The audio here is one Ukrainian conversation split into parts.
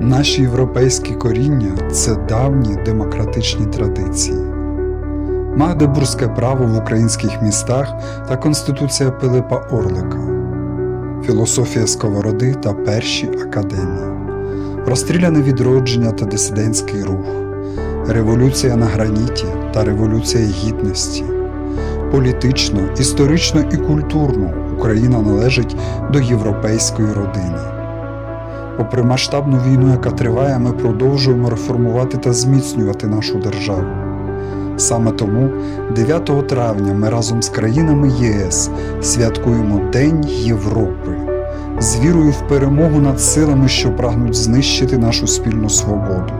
Наші європейські коріння це давні демократичні традиції. Магдебурзьке право в українських містах та Конституція Пилипа Орлика, філософія Сковороди та перші академії, розстріляне відродження та дисидентський рух, революція на граніті та революція гідності. Політично, історично і культурно Україна належить до європейської родини. Попри масштабну війну, яка триває, ми продовжуємо реформувати та зміцнювати нашу державу. Саме тому 9 травня ми разом з країнами ЄС святкуємо День Європи з вірою в перемогу над силами, що прагнуть знищити нашу спільну свободу.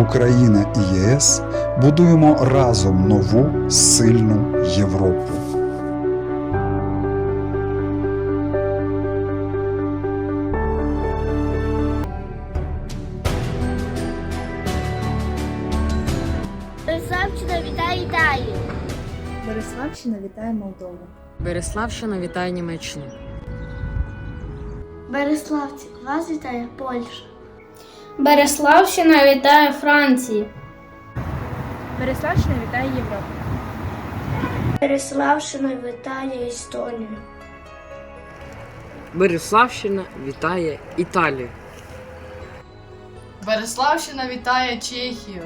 Україна і ЄС будуємо разом нову сильну Європу. Вітає Італію. Бориславщина вітає Молдову. Береславщина вітає Німеччину. Береславці, вас вітає Польща. Береславщина вітає Франції. Бориславщина вітає Європу. Береславщина вітає Естонію. Береславщина вітає Італію. Береславщина вітає Чехію.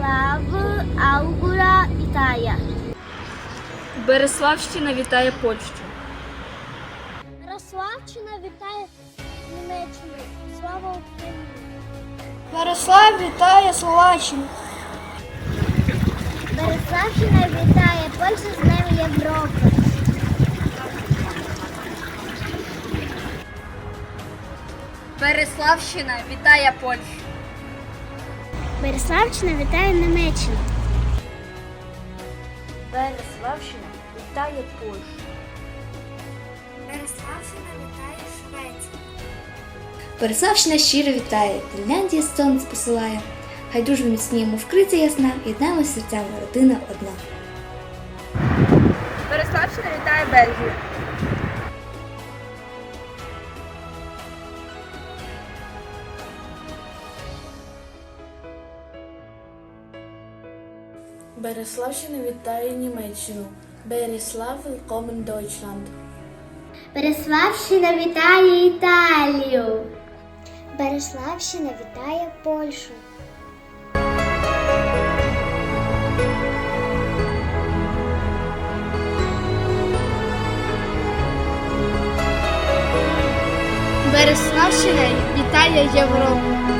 Береславу Аугура Італія. Береславщина вітає Польщу. Береславщина вітає Німеччину. Слава Україні! Береслав вітає Словаччину. Береславщина вітає Польщу з Днем Європи. Береславщина вітає Польщу. Береславщина вітає Німеччину. Береславщина вітає Польщу. Береславщина вітає Швецію. Переславщина щиро вітає, Фінляндія сонце посилає. Хай дружба міцніємо вкриця ясна, єднаємося серцями родина одна. Бориславщина вітає Бельгію. Береславщина вітає Німеччину. Береслав willkommen Deutschland. Береславщина вітає Італію. Береславщина вітає Польщу. Береславщина вітає Європу.